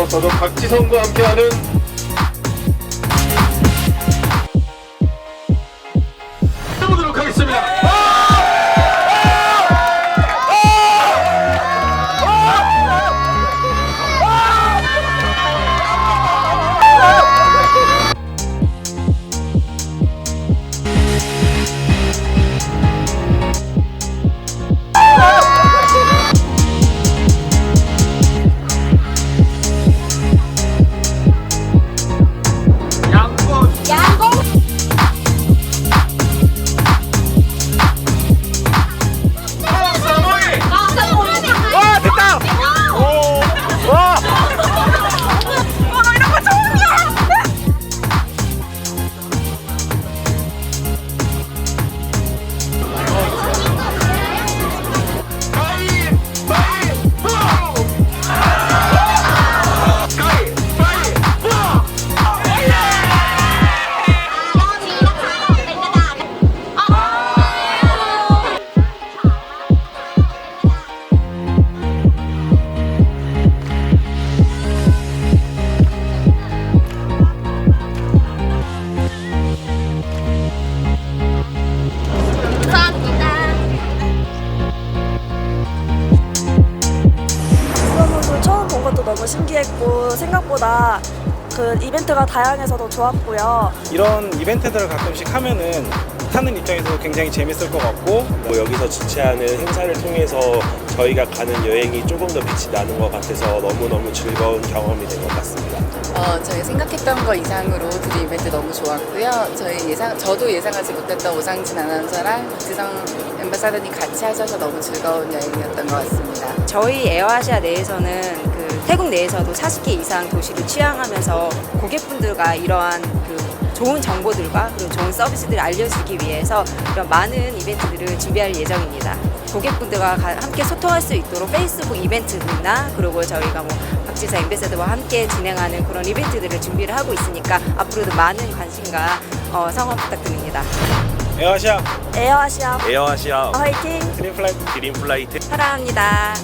한번 더도 박지성과 함께하는 너무 신기했고 생각보다 그 이벤트가 다양해서도 좋았고요. 이런 이벤트들을 가끔씩 하면은 하는 입장에서 굉장히 재밌을 것 같고 뭐 여기서 주최하는 행사를 통해서 저희가 가는 여행이 조금 더 빛이 나는 것 같아서 너무너무 즐거운 경험이 된 것 같습니다. 어, 저희 생각했던 거 이상으로 드림 이벤트 너무 좋았고요. 저희 예상, 저도 예상하지 못했던 오상진 아나운서랑 박지성 엠바사더님 같이 하셔서 너무 즐거운 여행이었던 것 같습니다. 저희 에어아시아 내에서는 그 태국 내에서도 40개 이상 도시를 취항하면서 고객분들과 이러한 그 좋은 정보들과 그리고 좋은 서비스들을 알려주기 위해서 이런 많은 이벤트들을 준비할 예정입니다. 고객분들과 가- 함께 소통할 수 있도록 페이스북 이벤트나 그리고 저희가 뭐 박지사 엠베서드와 함께 진행하는 그런 이벤트들을 준비를 하고 있으니까 앞으로도 많은 관심과 어, 성원 부탁드립니다. 에어아시아 에어아시아 에어아시아 화이팅! 드림플라이트 드림플라이트 사랑합니다.